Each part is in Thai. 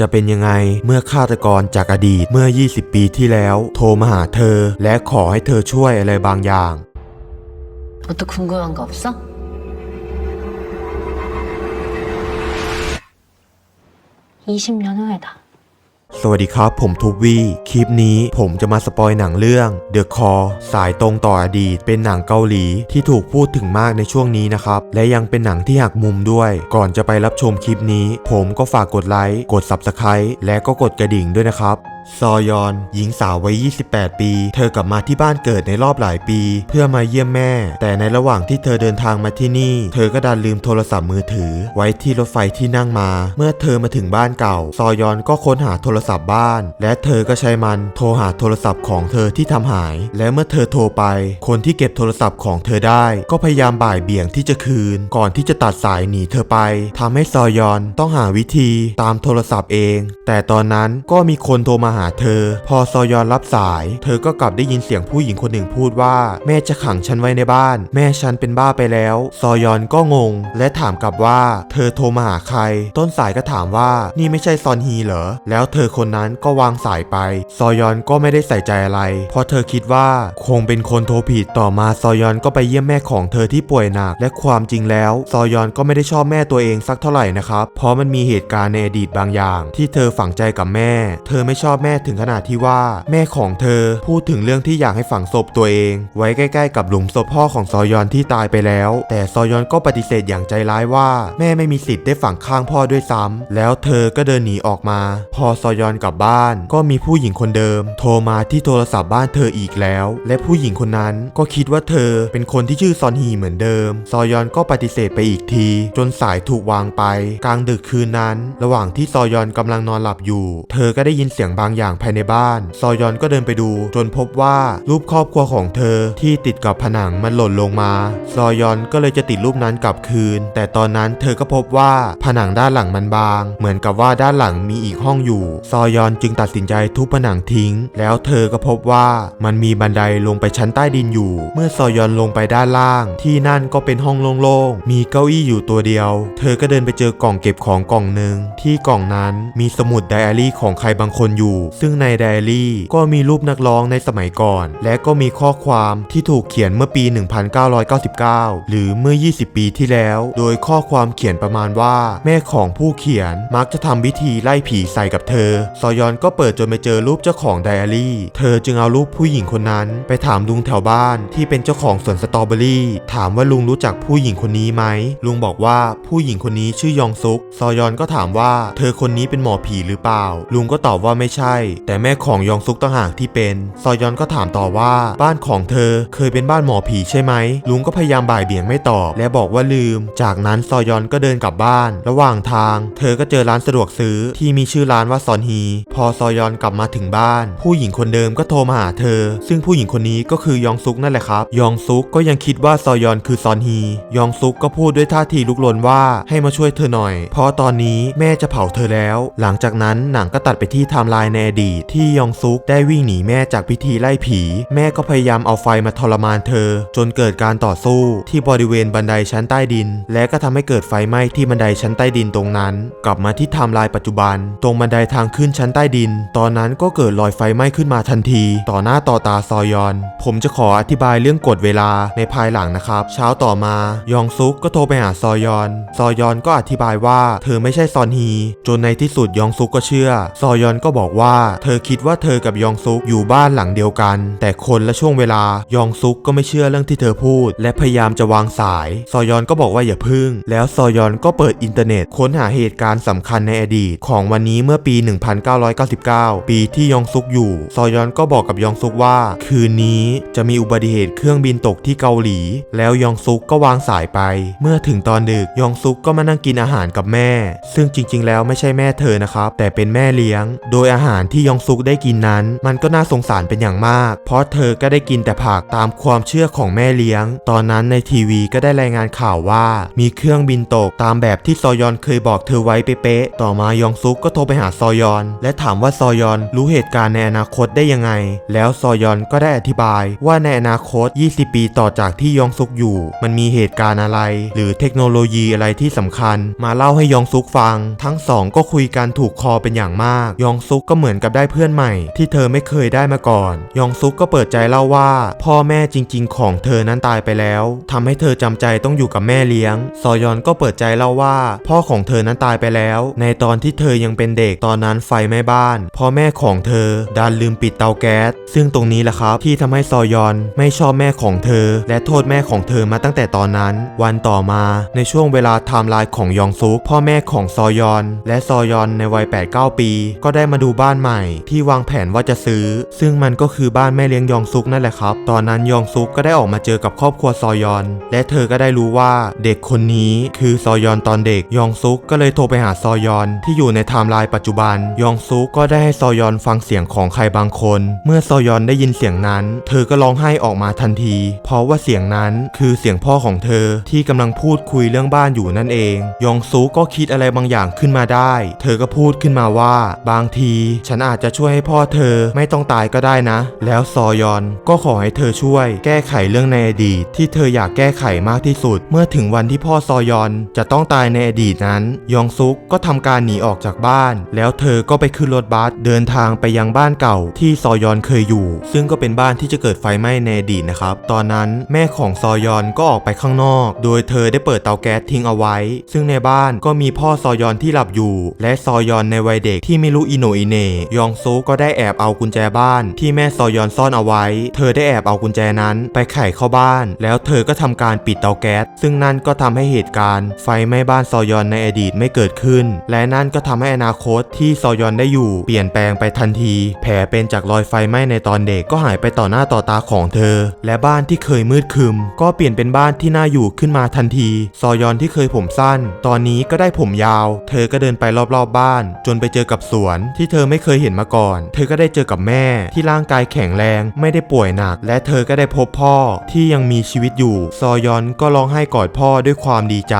จะเป็นยังไงเมื่อฆาตกรจากอดีตเมื่อ 20 ปีที่แล้ว โทรมาหาเธอ และขอให้เธอช่วยอะไรบางอย่าง 뭐 또 궁금한 거 없어? (20년) 후에다 สวัสดีครับผมทูบวีคลิปนี้ผมจะมาสปอยหนังเรื่อง The Call สายตรงต่ออดีต เป็นหนังเกาหลีที่ถูกพูดถึงมากในช่วงนี้นะครับ และยังเป็นหนังที่หักมุมด้วย ก่อนจะไปรับชมคลิปนี้ ผมก็ฝากกดไลค์กด Subscribe และก็กดกระดิ่งด้วยนะครับซอยอน หญิงสาววัย 28 ปี เธอกลับมาที่บ้านเกิดในรอบหลายปี เพื่อมาเยี่ยมแม่ แต่ในระหว่างที่เธอเดินทางมาที่นี่ เธอก็ดันลืมโทรศัพท์มือถือ ไว้ที่รถไฟที่นั่งมา เมื่อเธอมาถึงบ้านเก่า ซอยอนก็ค้นหาโทรศัพท์บ้าน และเธอก็ใช้มันโทรหาโทรศัพท์ของเธอที่ทำหาย และเมื่อเธอโทรไป คนที่เก็บโทรศัพท์ของเธอได้ ก็พยายามบ่ายเบี่ยงที่จะคืน ก่อนที่จะตัดสายหนีเธอไปทำให้ซอยอนต้องหาวิธีตามโทรศัพท์เอง แต่ตอนนั้นก็มีคนโทรมาหาเธอ พอซอยอนรับสาย เธอก็กลับได้ยินเสียงผู้หญิงคนหนึ่งพูดว่า แม่จะขังฉันไว้ในบ้าน แม่ฉันเป็นบ้าไปแล้ว ซอยอนก็งง และถามกลับว่า เธอโทรมาหาใคร ต้นสายก็ถามว่านี่ไม่ใช่ซอนฮีเหรอ แล้วเธอคนนั้นก็วางสายไป ซอยอนก็ไม่ได้ใส่ใจอะไร เพราะเธอคิดว่าคงเป็นคนโทรผิดต่อมาซอยอนก็ไปเยี่ยมแม่ของเธอที่ป่วยหนักและความจริงแล้ว ซอยอนก็ไม่ได้ชอบแม่ตัวเองสักเท่าไหร่นะครับ เพราะมันมีเหตุการณ์ในอดีตบางอย่าง ที่เธอฝังใจกับแม่ เธอไม่ชอบแม่ถึงขนาดที่ว่า แม่ของเธอพูดถึงเรื่องที่อยากให้ฝังศพตัวเอง ไว้ใกล้ ๆ กับหลุมศพพ่อของซอยอนที่ตายไปแล้ว แต่ซอยอนก็ปฏิเสธอย่างใจร้ายว่า แม่ไม่มีสิทธิ์ได้ฝังข้างพ่อด้วยซ้ำแล้วเธอก็เดินหนีออกมา พอซอยอนกลับบ้าน ก็มีผู้หญิงคนเดิม โทรมาที่โทรศัพท์บ้านเธออีกแล้ว และผู้หญิงคนนั้นก็คิดว่าเธอเป็นคนที่ชื่อซอนฮีเหมือนเดิม ซอยอนก็ปฏิเสธไปอีกที จนสายถูกวางไป กลางดึกคืนนั้น ระหว่างที่ซอยอนกำลังนอนหลับอยู่ เธอก็ได้ยินเสียงบางอย่างภายในบ้าน ซอยอนก็เดินไปดู จนพบว่ารูปครอบครัวของเธอที่ติดกับผนังมันหล่นลงมา ซอยอนก็เลยจะติดรูปนั้นกลับคืน แต่ตอนนั้นเธอก็พบว่าผนังด้านหลังมันบาง เหมือนกับว่าด้านหลังมีอีกห้องอยู่ ซอยอนจึงตัดสินใจทุบผนังทิ้ง แล้วเธอก็พบว่ามันมีบันไดลงไปชั้นใต้ดินอยู่ เมื่อซอยอนลงไปด้านล่าง ที่นั่นก็เป็นห้องโล่งๆ มีเก้าอี้อยู่ตัวเดียว เธอก็เดินไปเจอกล่องเก็บของกล่องหนึ่งที่กล่องนั้นมีสมุดไดอารี่ของใครบางคนอยู่ซึ่งในไดอารี่ก็มีรูปนักร้องในสมัยก่อน และก็มีข้อความที่ถูกเขียนเมื่อปี 1999 หรือเมื่อ 20 ปีที่แล้ว โดยข้อความเขียนประมาณว่า แม่ของผู้เขียนมักจะทำวิธีไล่ผีใส่กับเธอ ซอยอนก็เปิดจนไปเจอรูปเจ้าของไดอารี่ เธอจึงเอารูปผู้หญิงคนนั้น ไปถามลุงแถวบ้านที่เป็นเจ้าของสวนสตรอเบอรี่ ถามว่าลุงรู้จักผู้หญิงคนนี้ไหม ลุงบอกว่าผู้หญิงคนนี้ชื่อยองซุก ซอยอนก็ถามว่า เธอคนนี้เป็นหมอผีหรือเปล่า ลุงก็ตอบว่าไม่ใช่แต่แม่ของยองซุกต่างหากที่เป็น ซอยอนก็ถามต่อว่าบ้านของเธอเคยเป็นบ้านหมอผีใช่ไหม ลุงก็พยายามบ่ายเบี่ยงไม่ตอบ และบอกว่าลืม จากนั้นซอยอนก็เดินกลับบ้าน ระหว่างทาง เธอก็เจอร้านสะดวกซื้อที่มีชื่อร้านว่าซอนฮี พอซอยอนกลับมาถึงบ้าน ผู้หญิงคนเดิมก็โทรมาหาเธอ ซึ่งผู้หญิงคนนี้ก็คือยองซุกนั่นแหละครับ ยองซุกก็ยังคิดว่าซอยอนคือซอนฮี ยองซุกก็พูดด้วยท่าทีลุกลนว่าให้มาช่วยเธอหน่อย เพราะตอนนี้แม่จะเผาเธอแล้ว หลังจากนั้นหนังก็ตัดไปที่ไทม์ไลน์ในอดีตที่ยองซุกได้วิ่งหนีแม่จากพิธีไล่ผี แม่ก็พยายามเอาไฟมาทรมานเธอ จนเกิดการต่อสู้ที่บริเวณบันไดชั้นใต้ดิน และก็ทำให้เกิดไฟไหม้ที่บันไดชั้นใต้ดินตรงนั้น กลับมาที่ไทม์ไลน์ปัจจุบัน ตรงบันไดทางขึ้นชั้นใต้ดิน ตอนนั้นก็เกิดรอยไฟไหม้ขึ้นมาทันที ต่อหน้าต่อตาซอยอน ผมจะขออธิบายเรื่องกฎเวลาในภายหลังนะครับ เช้าต่อมายองซุกก็โทรไปหาซอยอน ซอยอนก็อธิบายว่าเธอไม่ใช่ซอนฮี จนในที่สุดยองซุกก็เชื่อ ซอยอนก็บอกว่าเธอคิดว่าเธอกับยองซุกอยู่บ้านหลังเดียวกัน แต่คนและช่วงเวลายองซุกก็ไม่เชื่อเรื่องที่เธอพูด และพยายามจะวางสาย ซอยอนก็บอกว่าอย่าพึ่ง แล้วซอยอนก็เปิดอินเทอร์เน็ต ค้นหาเหตุการณ์สำคัญในอดีต ของวันนี้เมื่อปี 1999 ปีที่ยองซุกอยู่ ซอยอนก็บอกกับยองซุกว่า คืนนี้จะมีอุบัติเหตุเครื่องบินตกที่เกาหลี แล้วยองซุกก็วางสายไป เมื่อถึงตอนดึกยองซุกก็มานั่งกินอาหารกับแม่ ซึ่งจริง ๆ แล้วไม่ใช่แม่เธอนะครับแต่เป็นแม่เลี้ยง โดยอาหารารที่ยองซุกได้กินนั้น มันก็น่าสงสารเป็นอย่างมาก เพราะเธอก็ได้กินแต่ผักตามความเชื่อของแม่เลี้ยง ตอนนั้นในทีวีก็ได้รายงานข่าวว่า มีเครื่องบินตกตามแบบที่ซอยอนเคยบอกเธอไว้เป๊ะๆต่อมายองซุกก็โทรไปหาซอยอน และถามว่าซอยอนรู้เหตุการณ์ในอนาคตได้ยังไง แล้วซอยอนก็ได้อธิบายว่าในอนาคต 20 ปีต่อจากที่ยองซุกอยู่ มันมีเหตุการณ์อะไร หรือเทคโนโลยีอะไรที่สำคัญ มาเล่าให้ยองซุกฟัง ทั้งสองก็คุยกันถูกคอเป็นอย่างมาก ยองซุกก็เหมือนกับได้เพื่อนใหม่ ที่เธอไม่เคยได้มาก่อน ยองซุกก็เปิดใจเล่าว่า พ่อแม่จริง ๆ ของเธอนั้นตายไปแล้วทำให้เธอจำใจต้องอยู่กับแม่เลี้ยง ซอยอนก็เปิดใจเล่าว่า พ่อของเธอนั้นตายไปแล้ว ในตอนที่เธอยังเป็นเด็กตอนนั้นไฟไหม้บ้าน พ่อแม่ของเธอดันลืมปิดเตาแก๊ส ซึ่งตรงนี้แหละครับที่ทำให้ซอยอนไม่ชอบแม่ของเธอ และโทษแม่ของเธอมาตั้งแต่ตอนนั้น วันต่อมาในช่วงเวลาไทม์ไลน์ของยองซุกพ่อแม่ของซอยอน และซอยอนในวัย8-9ปี ก็ได้มาดูบ้านใหม่ ที่วางแผนว่าจะซื้อ ซึ่งมันก็คือบ้านแม่เลี้ยงยองซุกนั่นแหละครับ ตอนนั้นยองซุกก็ได้ออกมาเจอกับครอบครัวซอยอน และเธอก็ได้รู้ว่าเด็กคนนี้คือซอยอนตอนเด็ก ยองซุกก็เลยโทรไปหาซอยอนที่อยู่ในไทม์ไลน์ปัจจุบัน ยองซุกก็ได้ให้ซอยอนฟังเสียงของใครบางคน เมื่อซอยอนได้ยินเสียงนั้น เธอก็ร้องไห้ออกมาทันที เพราะว่าเสียงนั้นคือเสียงพ่อของเธอที่กำลังพูดคุยเรื่องบ้านอยู่นั่นเอง ยองซุกก็คิดอะไรบางอย่างขึ้นมาได้ เธอก็พูดขึ้นมาว่า บางทีฉันอาจจะช่วยให้พ่อเธอไม่ต้องตายก็ได้นะ แล้วซอยอนก็ขอให้เธอช่วย แก้ไขเรื่องในอดีต ที่เธออยากแก้ไขมากที่สุด เมื่อถึงวันที่พ่อซอยอนจะต้องตายในอดีตนั้น ยองซุกก็ทำการหนีออกจากบ้าน แล้วเธอก็ไปขึ้นรถบัสเดินทางไปยังบ้านเก่าที่ซอยอนเคยอยู่ ซึ่งก็เป็นบ้านที่จะเกิดไฟไหม้ในอดีตนะครับ ตอนนั้นแม่ของซอยอนก็ออกไปข้างนอก โดยเธอได้เปิดเตาแก๊สทิ้งเอาไว้ ซึ่งในบ้านก็มีพ่อซอยอนที่หลับอยู่ และซอยอนในวัยเด็กที่ไม่รู้อิโนอิเนยองซุกก็ได้แอบเอากุญแจบ้านที่แม่ซอยอนซ่อนเอาไว้ เธอได้แอบเอากุญแจนั้นไปไขเข้าบ้าน แล้วเธอก็ทำการปิดเตาแก๊ส ซึ่งนั่นก็ทำให้เหตุการณ์ ไฟไหม้บ้านซอยอนในอดีตไม่เกิดขึ้น และนั่นก็ทำให้อนาคตที่ซอยอนได้อยู่เปลี่ยนแปลงไปทันที แผลเป็นจากรอยไฟไหม้ในตอนเด็กก็หายไปต่อหน้าต่อตาของเธอ และบ้านที่เคยมืดคึม ก็เปลี่ยนเป็นบ้านที่น่าอยู่ขึ้นมาทันที ซอยอนที่เคยผมสั้น ตอนนี้ก็ได้ผมยาว เธอก็เดินไปรอบๆบบ้าน จนไปเจอกับสวนที่เธอไม่เคยเห็นมาก่อน เธอก็ได้เจอกับแม่ที่ร่างกายแข็งแรงไม่ได้ป่วยหนัก และเธอก็ได้พบพ่อที่ยังมีชีวิตอยู่ ซอยอนก็ร้องไห้กอดพ่อด้วยความดีใจ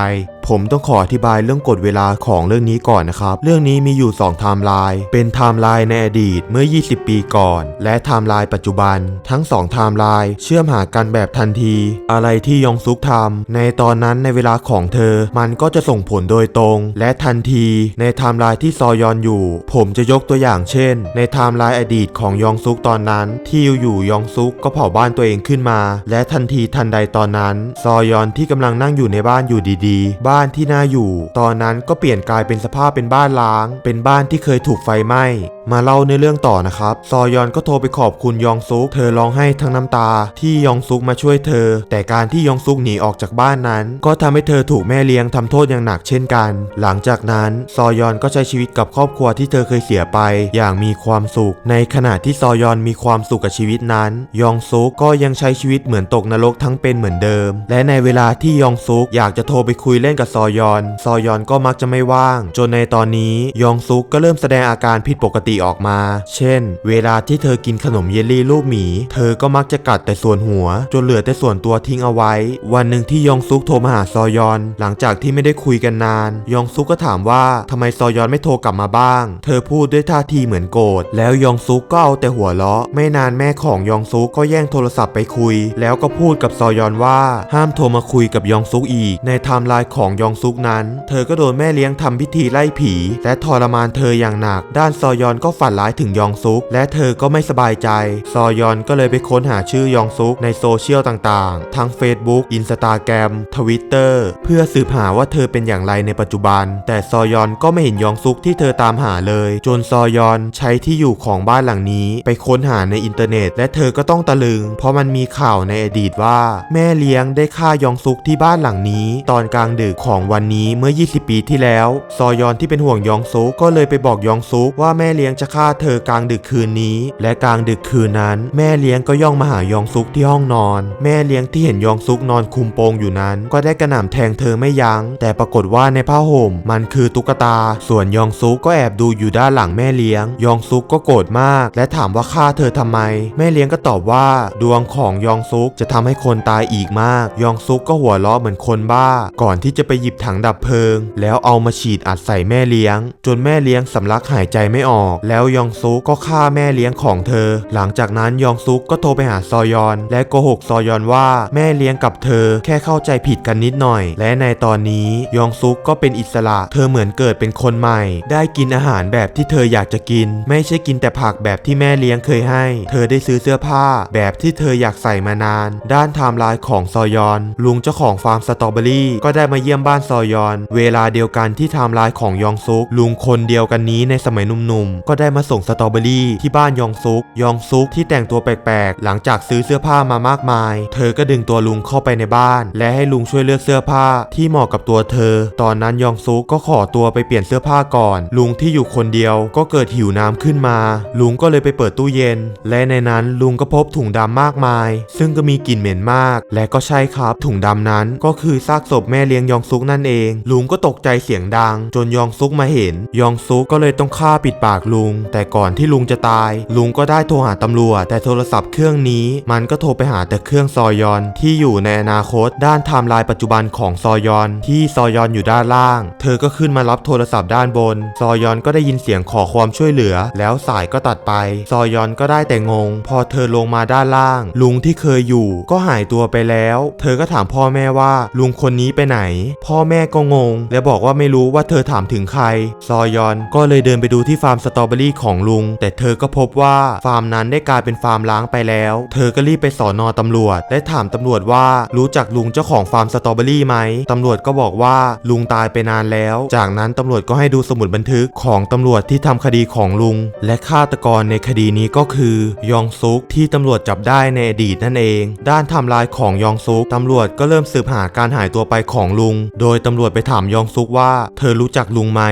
ผมต้องขออธิบายเรื่องกฎเวลาของเรื่องนี้ก่อนนะครับ เรื่องนี้มีอยู่2ไทม์ไลน์ เป็นไทม์ไลน์ในอดีตเมื่อ 20 ปีก่อน และไทม์ไลน์ปัจจุบัน ทั้ง2ไทม์ไลน์เชื่อมหากันแบบทันที อะไรที่ยองซุกทำในตอนนั้นในเวลาของเธอ มันก็จะส่งผลโดยตรง และทันทีในไทม์ไลน์ที่ซอยอนอยู่ ผมจะยกตัวอย่างเช่น ในไทม์ไลน์อดีตของยองซุกตอนนั้น ที่อยู่ยองซุกก็เผาบ้านตัวเองขึ้นมา และทันทีทันใดตอนนั้น ซอยอนที่กำลังนั่งอยู่ในบ้านอยู่ดีๆบ้านที่น่าอยู่ ตอนนั้นก็เปลี่ยนกลายเป็นสภาพเป็นบ้านล้าง เป็นบ้านที่เคยถูกไฟไหม้มาเล่าในเรื่องต่อนะครับ ซอยอนก็โทรไปขอบคุณยองซุก เธอร้องไห้ทั้งน้ำตา ที่ยองซุกมาช่วยเธอ แต่การที่ยองซุกหนีออกจากบ้านนั้น ก็ทำให้เธอถูกแม่เลี้ยงทำโทษอย่างหนักเช่นกัน หลังจากนั้น ซอยอนก็ใช้ชีวิตกับครอบครัวที่เธอเคยเสียไป อย่างมีความสุข ในขณะที่ซอยอนมีความสุขกับชีวิตนั้น ยองซุกก็ยังใช้ชีวิตเหมือนตกนรกทั้งเป็นเหมือนเดิม และในเวลาที่ยองซุกอยากจะโทรไปคุยเล่นกับซอยอน ซอยอนก็มักจะไม่ว่าง จนในตอนนี้ยองซุกก็เริ่มแสดงอาการผิดปกติออกมา เช่น เวลาที่เธอกินขนมเยลลี่รูปหมี เธอก็มักจะกัดแต่ส่วนหัว จนเหลือแต่ส่วนตัวทิ้งเอาไว้ วันหนึ่งที่ยองซุกโทรมาหาซอยอน หลังจากที่ไม่ได้คุยกันนาน ยองซุกก็ถามว่าทำไมซอยอนไม่โทรกลับมาบ้าง เธอพูดด้วยท่าทีเหมือนโกรธแล้วยองซุกก็เอาแต่หัวเราะ ไม่นานแม่ของยองซุกก็แย่งโทรศัพท์ไปคุย แล้วก็พูดกับซอยอนว่า ห้ามโทรมาคุยกับยองซุกอีก ในไทม์ไลน์ของยองซุกนั้น เธอก็โดนแม่เลี้ยงทำพิธีไล่ผี และทรมานเธออย่างหนัก ด้านซอยอนก็ฝันร้ายถึงยองซุก และเธอก็ไม่สบายใจ ซอยอนก็เลยไปค้นหาชื่อยองซุกในโซเชียลต่างๆ ทั้ง Facebook Instagram Twitter เพื่อสืบหาว่าเธอเป็นอย่างไรในปัจจุบัน แต่ซอยอนก็ไม่เห็นยองซุกที่เธอตามหาเลย จนซอยอนใช้ที่อยู่ของบ้านหลังนี้ ไปค้นหาในอินเทอร์เน็ต และเธอก็ต้องตะลึง เพราะมันมีข่าวในอดีตว่า แม่เลี้ยงได้ฆ่ายองซุกที่บ้านหลังนี้ ตอนกลางดึกของวันนี้เมื่อ 20 ปีที่แล้ว ซอยอนที่เป็นห่วงยองซุกก็เลยไปบอกยองซุกว่าแม่เลี้ยงจะฆ่าเธอกลางดึกคืนนี้ และกลางดึกคืนนั้น แม่เลี้ยงก็ย่องมาหายองซุกที่ห้องนอน แม่เลี้ยงที่เห็นยองซุกนอนคุมโปงอยู่นั้น ก็ได้กระหน่ำแทงเธอไม่ยัง้ง แต่ปรากฏว่าในผ้าห่ม มันคือตุ๊กตา ส่วนยองซุกก็แอบดูอยู่ด้านหลังแม่เลี้ยง ยองซุกก็โกรธมาก และถามว่าฆ่าเธอทำไม แม่เลี้ยงก็ตอบว่า ดวงของยองซุกจะทำให้คนตายอีกมาก ยองซุกก็หัวเราะเหมือนคนบ้า ก่อนที่จะไปหยิบถังดับเพลิง แล้วเอามาฉีดอัดใส่แม่เลี้ยง จนแม่เลี้ยงสำลักหายใจไม่ออกแล้วยองซุกก็ฆ่าแม่เลี้ยงของเธอ หลังจากนั้นยองซุกก็โทรไปหาซอยอน และโกหกซอยอนว่าแม่เลี้ยงกับเธอแค่เข้าใจผิดกันนิดหน่อย และในตอนนี้ยองซุกก็เป็นอิสระ เธอเหมือนเกิดเป็นคนใหม่ ได้กินอาหารแบบที่เธออยากจะกิน ไม่ใช่กินแต่ผักแบบที่แม่เลี้ยงเคยให้ เธอได้ซื้อเสื้อผ้าแบบที่เธออยากใส่มานาน ด้านไทม์ไลน์ของซอยอน ลุงเจ้าของฟาร์มสตรอเบอรี่ก็ได้มาเยี่ยมบ้านซอยอน เวลาเดียวกันที่ไทม์ไลน์ของยองซุกลุงคนเดียวกันนี้ในสมัยหนุ่มๆก็ก็ได้มาส่งสตรอเบอรี่ที่บ้านยองซุก ยองซุกที่แต่งตัวแปลกๆ หลังจากซื้อเสื้อผ้ามามากมาย เธอก็ดึงตัวลุงเข้าไปในบ้าน และให้ลุงช่วยเลือกเสื้อผ้าที่เหมาะกับตัวเธอ ตอนนั้นยองซุกก็ขอตัวไปเปลี่ยนเสื้อผ้าก่อน ลุงที่อยู่คนเดียวก็เกิดหิวน้ำขึ้นมา ลุงก็เลยไปเปิดตู้เย็น และในนั้นลุงก็พบถุงดำมากมาย ซึ่งก็มีกลิ่นเหม็นมาก และก็ใช่ครับถุงดำนั้นก็คือซากศพแม่เลี้ยงยองซุกนั่นเอง ลุงก็ตกใจเสียงดัง จนยองซุกมาเห็น ยองซุกก็เลยต้องฆ่าปิดปากลุงแต่ก่อนที่ลุงจะตาย ลุงก็ได้โทรหาตำรวจ แต่โทรศัพท์เครื่องนี้ มันก็โทรไปหาแต่เครื่องซอยอนที่อยู่ในอนาคต ด้านไทม์ไลน์ปัจจุบันของซอยอนที่ซอยอนอยู่ด้านล่าง เธอก็ขึ้นมารับโทรศัพท์ด้านบน ซอยอนก็ได้ยินเสียงขอความช่วยเหลือ แล้วสายก็ตัดไป ซอยอนก็ได้แต่งง พอเธอลงมาด้านล่าง ลุงที่เคยอยู่ ก็หายตัวไปแล้ว เธอก็ถามพ่อแม่ว่าลุงคนนี้ไปไหน พ่อแม่ก็งง และบอกว่าไม่รู้ว่าเธอถามถึงใคร ซอยอนก็เลยเดินไปดูที่ฟาร์มสตรอเบอรี่ของลุง แต่เธอก็พบว่าฟาร์มนั้นได้กลายเป็นฟาร์มล้างไปแล้ว เธอก็รีบไปสอนอตำรวจ และถามตำรวจว่ารู้จักลุงเจ้าของฟาร์มสตรอเบอรี่ไหมตำรวจก็บอกว่าลุงตายไปนานแล้ว จากนั้นตำรวจก็ให้ดูสมุดบันทึกของตำรวจที่ทำคดีของลุง และฆาตกรในคดีนี้ก็คือยองซุกที่ตำรวจจับได้ในอดีตนั่นเอง ด้านทม์ไลน์ของยองซุกตำรวจก็เริ่มสืบหาการหายตัวไปของลุง โดยตำรวจไปถามยองซุกว่า เธอรู้จักลุงไหม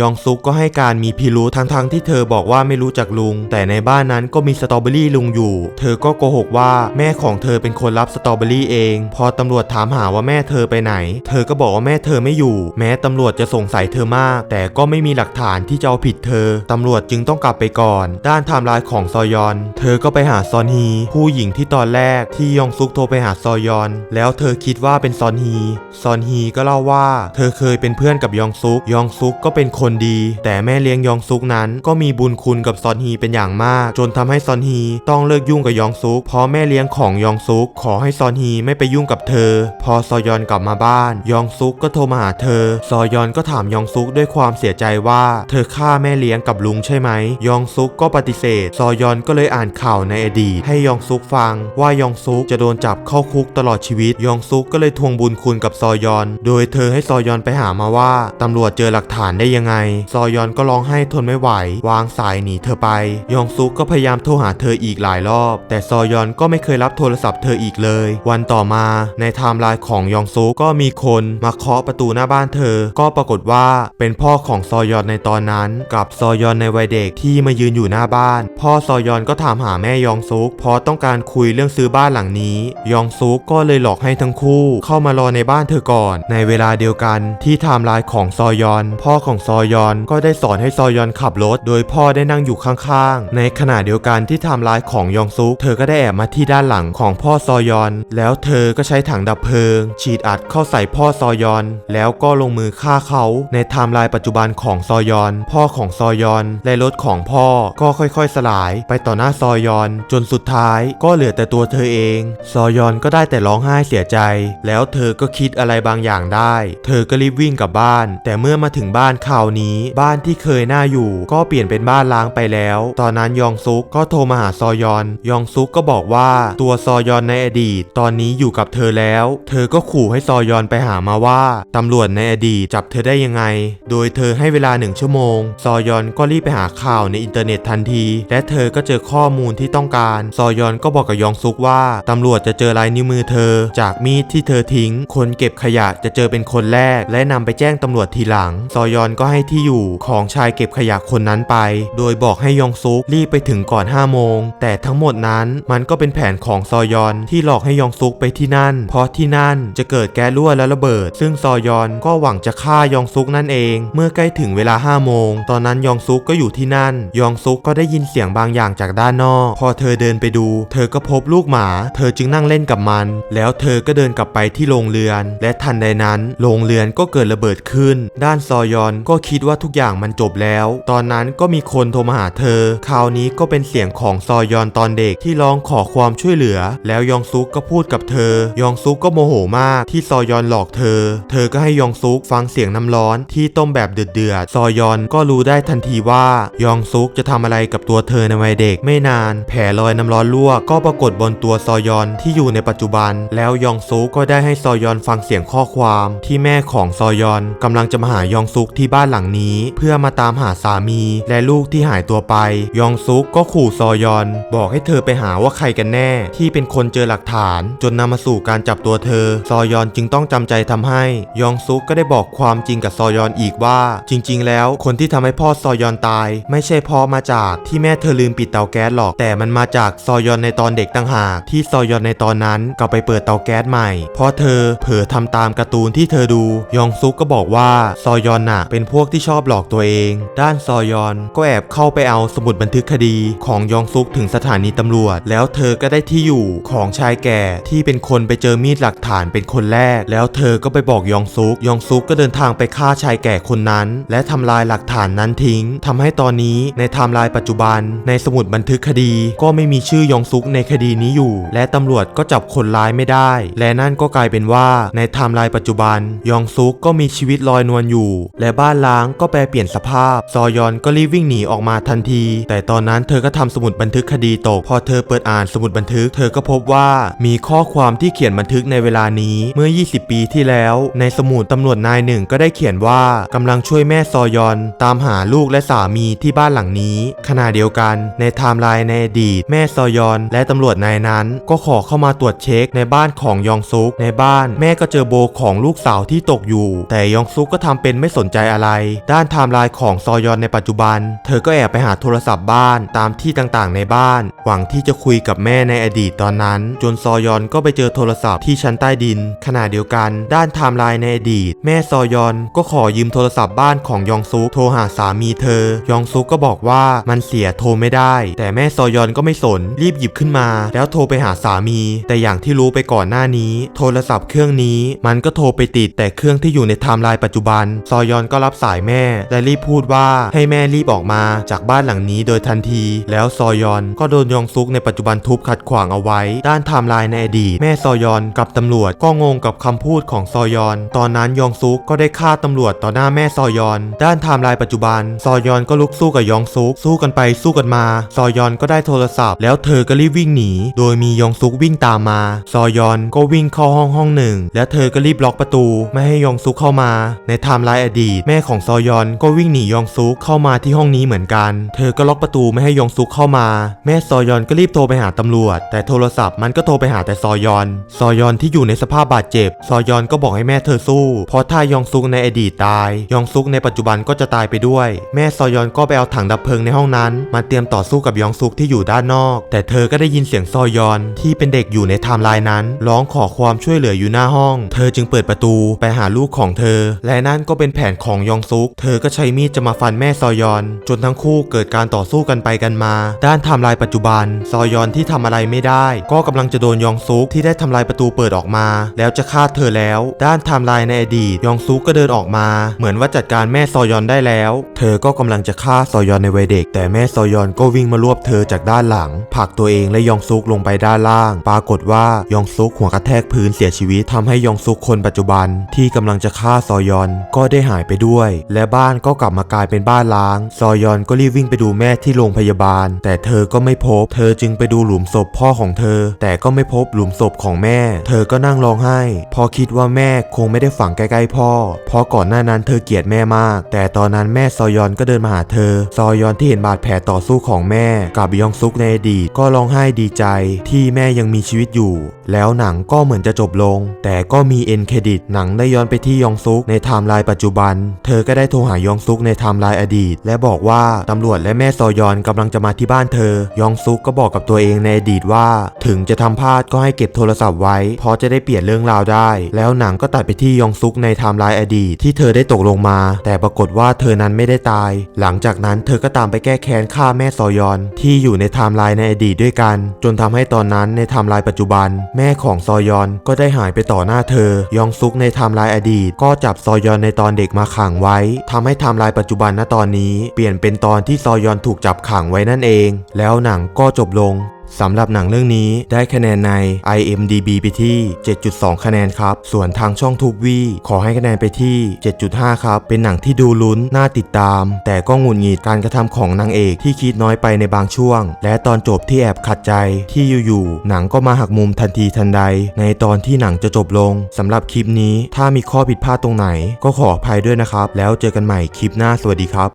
ยองซุกก็ให้การมีพิรุธทั้งๆที่เธอบอกว่าไม่รู้จักลุง แต่ในบ้านนั้นก็มีสตรอเบอรี่ลุงอยู่ เธอก็โกหกว่าแม่ของเธอเป็นคนรับสตรอเบอรี่เอง พอตำรวจถามหาว่าแม่เธอไปไหน เธอก็บอกว่าแม่เธอไม่อยู่ แม้ตำรวจจะสงสัยเธอมาก แต่ก็ไม่มีหลักฐานที่จะเอาผิดเธอ ตำรวจจึงต้องกลับไปก่อน ด้านไทม์ไลน์ของซอยอน เธอก็ไปหาซอนฮี ผู้หญิงที่ตอนแรกที่ยองซุกโทรไปหาซอยอน แล้วเธอคิดว่าเป็นซอนฮี ซอนฮีก็เล่าว่า เธอเคยเป็นเพื่อนกับยองซุก ยองซุกก็เป็นคนดี แต่แม่เลี้ยงยองซุกนั้นก็็มีบุญคุณกับซอนฮีเป็นอย่างมาก จนทำให้ซอนฮีต้องเลิกยุ่งกับยองซุกเพราะแม่เลี้ยงของยองซุกขอให้ซอนฮีไม่ไปยุ่งกับเธอ พอซอยอนกลับมาบ้าน ยองซุกก็โทรมาหาเธอ ซอยอนก็ถามยองซุกด้วยความเสียใจว่า เธอฆ่าแม่เลี้ยงกับลุงใช่ไหม ยองซุกก็ปฏิเสธ ซอยอนก็เลยอ่านข่าวในอดีต ให้ยองซุกฟังว่ายองซุกจะโดนจับเข้าคุกตลอดชีวิต ยองซุกก็เลยทวงบุญคุณกับซอยอน โดยเธอให้ซอยอนไปหามาว่าตำรวจเจอหลักฐานได้ยังไง ซอยอนก็ร้องไห้ทนไม่ไหววางสายหนีเธอไป ยองซุกก็พยายามโทรหาเธออีกหลายรอบ แต่ซอยอนก็ไม่เคยรับโทรศัพท์เธออีกเลย วันต่อมาในไทม์ไลน์ของยองซุกก็มีคนมาเคาะประตูหน้าบ้านเธอ ก็ปรากฏว่าเป็นพ่อของซอยอนในตอนนั้น กับซอยอนในวัยเด็กที่มายืนอยู่หน้าบ้าน พ่อซอยอนก็ถามหาแม่ยองซุกเพราะต้องการคุยเรื่องซื้อบ้านหลังนี้ ยองซุกก็เลยหลอกให้ทั้งคู่เข้ามารอในบ้านเธอก่อน ในเวลาเดียวกันที่ไทม์ไลน์ของซอยอน พ่อของซอยอนก็ได้สอนให้ซอยอนขับรถโดยพ่อได้นั่งอยู่ข้างๆ ในขณะเดียวกันที่ไทม์ไลน์ของยองซุก เธอก็ได้แอบมาที่ด้านหลังของพ่อซอยอน แล้วเธอก็ใช้ถังดับเพลิง ฉีดอัดเข้าใส่พ่อซอยอน แล้วก็ลงมือฆ่าเขาในไทม์ไลน์ปัจจุบันของซอยอน พ่อของซอยอน และรถของพ่อก็ค่อยๆ สลายไปต่อหน้าซอยอน จนสุดท้ายก็เหลือแต่ตัวเธอเอง ซอยอนก็ได้แต่ร้องไห้เสียใจ แล้วเธอก็คิดอะไรบางอย่างได้ เธอก็รีบวิ่งกลับบ้าน แต่เมื่อมาถึงบ้านคราวนี้ บ้านที่เคยน่าอยู่ก็เปลี่ยนเป็นบ้านล้างไปแล้ว ตอนนั้นยองซุกก็โทรมาหาซอยอน ยองซุกก็บอกว่าตัวซอยอนในอดีต ตอนนี้อยู่กับเธอแล้ว เธอก็ขู่ให้ซอยอนไปหามาว่าตำรวจในอดีตจับเธอได้ยังไง โดยเธอให้เวลาหนึ่งชั่วโมง ซอยอนก็รีบไปหาข่าวในอินเทอร์เน็ตทันที และเธอก็เจอข้อมูลที่ต้องการ ซอยอนก็บอกกับยองซุกว่าตำรวจจะเจอลายนิ้วมือเธอ จากมีดที่เธอทิ้ง คนเก็บขยะจะเจจอเป็นคนแรก และนำไปแจ้งตำรวจทีหลัง ซอยอนก็ให้ที่อยู่ของชายเก็บขยะคนนั้นไป โดยบอกให้ยองซุกรีบไปถึงก่อน 5 โมง แต่ทั้งหมดนั้นมันก็เป็นแผนของซอยอนที่หลอกให้ยองซุกไปที่นั่น เพราะที่นั่นจะเกิดแก๊สรั่วและระเบิด ซึ่งซอยอนก็หวังจะฆ่ายองซุกนั่นเอง เมื่อใกล้ถึงเวลา 5 โมง ตอนนั้นยองซุกก็อยู่ที่นั่น ยองซุกก็ได้ยินเสียงบางอย่างจากด้านนอก พอเธอเดินไปดู เธอก็พบลูกหมา เธอจึงนั่งเล่นกับมัน แล้วเธอก็เดินกลับไปที่โรงเรือน และทันใดนั้นโรงเรือนก็เกิดระเบิดขึ้น ด้านซอยอนก็คิดว่าทุกอย่างมันจบแล้ว ตอนนั้นก็มีคนโทรมาหาเธอ คราวนี้ก็เป็นเสียงของซอยอนตอนเด็กที่ร้องขอความช่วยเหลือ แล้วยองซุกก็พูดกับเธอ ยองซุกก็โมโหมากที่ซอยอนหลอกเธอ เธอก็ให้ยองซุกฟังเสียงน้ำร้อนที่ต้มแบบเดือดๆซอยอนก็รู้ได้ทันทีว่ายองซุกจะทำอะไรกับตัวเธอในวัยเด็ก ไม่นาน แผลรอยน้ำร้อนลวกก็ปรากฏบนตัวซอยอนที่อยู่ในปัจจุบัน แล้วยองซุกก็ได้ให้ซอยอนฟังเสียงข้อความที่แม่ของซอยอนกำลังจะมาหายองซุกที่บ้านหลังนี้ เพื่อมาตามหาสามีและลูกที่หายตัวไป ยองซุกก็ขู่ซอยอน บอกให้เธอไปหาว่าใครกันแน่ ที่เป็นคนเจอหลักฐาน จนนำมาสู่การจับตัวเธอ ซอยอนจึงต้องจำใจทำให้ ยองซุกก็ได้บอกความจริงกับซอยอนอีกว่า จริง ๆ แล้วคนที่ทำให้พ่อซอยอนตาย ไม่ใช่เพราะมาจากที่แม่เธอลืมปิดเตาแก๊สหรอก แต่มันมาจากซอยอนในตอนเด็กต่างหาก ที่ซอยอนในตอนนั้นกลับไปเปิดเตาแก๊สใหม่เพราะเธอเผลอทำตามการ์ตูนที่เธอดู ยองซุกก็บอกว่าซอยอนน่ะเป็นพวกที่ชอบหลอกตัวเอง ด้านซอยอนก็แอบเข้าไปเอาสมุดบันทึกคดีของยองซุกถึงสถานีตำรวจ แล้วเธอก็ได้ที่อยู่ของชายแก่ที่เป็นคนไปเจอมีดหลักฐานเป็นคนแรก แล้วเธอก็ไปบอกยองซุก ยองซุกก็เดินทางไปฆ่าชายแก่คนนั้น และทำลายหลักฐานนั้นทิ้งทำให้ตอนนี้ในไทม์ไลน์ปัจจุบัน ในสมุดบันทึกคดี ก็ไม่มีชื่อยองซุกในคดีนี้อยู่ และตำรวจก็จับคนร้ายไม่ได้ และนั่นก็กลายเป็นว่าในไทม์ไลน์ปัจจุบัน ยองซุกก็มีชีวิตลอยนวลอยู่ และบ้านล้างก็แปลเปลี่ยนสภาพ ซอยอนก็รีบวิ่งหนีออกมาทันที แต่ตอนนั้นเธอก็ทำสมุดบันทึกคดีตก พอเธอเปิดอ่านสมุดบันทึก เธอก็พบว่ามีข้อความที่เขียนบันทึกในเวลานี้เมื่อ 20 ปีที่แล้ว ในสมุดตำรวจนายหนึ่งก็ได้เขียนว่ากำลังช่วยแม่ซอยอน ตามหาลูกและสามีที่บ้านหลังนี้ ขณะเดียวกัน ในไทม์ไลน์ในอดีตแม่ซอยอน และตำรวจนายนั้น ก็ขอเข้ามาตรวจเช็คในบ้านของยองซุก ในบ้านแม่ก็เจอโบของลูกสาวที่ตกอยู่ แต่ยองซุกก็ทำเป็นไม่สนใจอะไร ด้านไทม์ไลน์ของซอยอนในปัจจุบันเธอก็แอบไปหาโทรศัพท์บ้านตามที่ต่างๆในบ้าน หวังที่จะคุยกับแม่ในอดีตตอนนั้น จนซอยอนก็ไปเจอโทรศัพท์ที่ชั้นใต้ดิน ขณะเดียวกันด้านไทม์ไลน์ในอดีต แม่ซอยอนก็ขอยืมโทรศัพท์บ้านของยองซุกโทรหาสามีเธอ ยองซุกก็บอกว่ามันเสียโทรไม่ได้ แต่แม่ซอยอนก็ไม่สนรีบหยิบขึ้นมา แล้วโทรไปหาสามี แต่อย่างที่รู้ไปก่อนหน้านี้ โทรศัพท์เครื่องนี้มันก็โทรไปติดแต่เครื่องที่อยู่ในไทม์ไลน์ปัจจุบัน ซอยอนก็รับสายแม่และรีบพูดว่าให้แม่รีบออกมาจากบ้านหลังนี้โดยทันที แล้วซอยอนก็โดนยองซุกในปัจจุบันทุบขัดขวางเอาไว้ ด้านไทม์ไลน์ในอดีต แม่ซอยอนกับตำรวจก็งงกับคำพูดของซอยอน ตอนนั้นยองซุกก็ได้ฆ่าตำรวจต่อหน้าแม่ซอยอน ด้านไทม์ไลน์ปัจจุบัน ซอยอนก็ลุกสู้กับยองซุกสู้กันไปสู้กันมา ซอยอนก็ได้โทรศัพท์ แล้วเธอก็รีบวิ่งหนี โดยมียองซุกวิ่งตามมา ซอยอนก็วิ่งเข้าห้องห้องหนึ่ง แล้วเธอก็รีบล็อกประตู ไม่ให้ยองซุกเข้ามา ในไทม์ไลน์อดีต แม่ของซอยอนก็วิ่งหนียองซุกเข้ามาที่ที่ห้องนี้เหมือนกัน เธอก็ล็อกประตูไม่ให้ยองซุกเข้ามา แม่ซอยอนก็รีบโทรไปหาตำรวจ แต่โทรศัพท์มันก็โทรไปหาแต่ซอยอน ซอยอนที่อยู่ในสภาพบาดเจ็บ ซอยอนก็บอกให้แม่เธอสู้ เพราะถ้ายองซุกในอดีตตาย ยองซุกในปัจจุบันก็จะตายไปด้วย แม่ซอยอนก็ไปเอาถังดับเพลิงในห้องนั้น มาเตรียมต่อสู้กับยองซุกที่อยู่ด้านนอก แต่เธอก็ได้ยินเสียงซอยอนที่เป็นเด็กอยู่ในไทม์ไลน์นั้น ร้องขอความช่วยเหลืออยู่หน้าห้อง เธอจึงเปิดประตูไปหาลูกของเธอ และนั่นก็เป็นแผนของยองซุก เธอก็ใช้มีดจะมาฟันแม่ซอยอนจนทั้งคู่เกิดการต่อสู้กันไปกันมา ด้านไทม์ไลน์ปัจจุบัน ซอยอนที่ทำอะไรไม่ได้ ก็กำลังจะโดนยองซุกที่ได้ทำลายประตูเปิดออกมา แล้วจะฆ่าเธอแล้ว ด้านไทม์ไลน์ในอดีตยองซุกก็เดินออกมา เหมือนว่าจัดการแม่ซอยอนได้แล้ว เธอก็กำลังจะฆ่าซอยอนในวัยเด็ก แต่แม่ซอยอนก็วิ่งมารวบเธอจากด้านหลังผลักตัวเองและยองซุกลงไปด้านล่าง ปรากฏว่ายองซุกหัวกระแทกพื้นเสียชีวิตทำให้ยองซุกคนปัจจุบัน ที่กำลังจะฆ่าซอยอนก็ได้หายไปด้วย และบ้านก็กลับมากลายเป็นบ้านล้างซอยอนก็รีบวิ่งไปดูแม่ที่โรงพยาบาล แต่เธอก็ไม่พบ เธอจึงไปดูหลุมศพพ่อของเธอ แต่ก็ไม่พบหลุมศพของแม่ เธอก็นั่งร้องไห้ พอคิดว่าแม่คงไม่ได้ฝังใกล้ๆพ่อ เพราะก่อนหน้านั้นเธอเกลียดแม่มาก แต่ตอนนั้นแม่ซอยอนก็เดินมาหาเธอ ซอยอนที่เห็นบาดแผลต่อสู้ของแม่กับยองซุกในอดีตก็ร้องไห้ดีใจ ที่แม่ยังมีชีวิตอยู่ แล้วหนังก็เหมือนจะจบลง แต่ก็มีเอ็นเครดิตหนังได้ย้อนไปที่ยองซุกในไทม์ไลน์ปัจจุบัน เธอก็ได้โทรหายองซุกในไทม์ไลน์อดีตและบอกว่าตำรวจและแม่ซอยอนกำลังจะมาที่บ้านเธอ ยองซุกก็บอกกับตัวเองในอดีตว่า ถึงจะทำพลาดก็ให้เก็บโทรศัพท์ไว้เพราะจะได้เปลี่ยนเรื่องราวได้ แล้วหนังก็ตัดไปที่ยองซุกในไทม์ไลน์อดีตที่เธอได้ตกลงมา แต่ปรากฏว่าเธอนั้นไม่ได้ตาย หลังจากนั้นเธอก็ตามไปแก้แค้นฆ่าแม่ซอยอน ที่อยู่ในไทม์ไลน์ในอดีตด้วยกัน จนทำให้ตอนนั้นในไทม์ไลน์ปัจจุบัน แม่ของซอยอนก็ได้หายไปต่อหน้าเธอ ยองซุกในไทม์ไลน์อดีต ก็จับซอยอนในตอนเด็กมาขังไว้ทำให้ไทม์ไลน์ปัจจุบันณตอนนี้เปลี่ยนเป็นตอนที่ซอยอนถูกจับขังไว้นั่นเอง แล้วหนังก็จบลงสำหรับหนังเรื่องนี้ได้คะแนนใน IMDB ไปที่ 7.2 คะแนนครับ ส่วนทางช่องทูบวีขอให้คะแนนไปที่ 7.5 ครับ เป็นหนังที่ดูลุ้น น่าติดตาม แต่ก็งุดงิดการกระทำของนางเอกที่คิดน้อยไปในบางช่วง และตอนจบที่แอบขัดใจที่อยู่ๆ หนังก็มาหักมุมทันทีทันใด ในตอนที่หนังจะจบลง สำหรับคลิปนี้ถ้ามีข้อผิดพลาดตรงไหน ก็ขออภัยด้วยนะครับ แล้วเจอกันใหม่คลิปหน้าสวัสดีครับ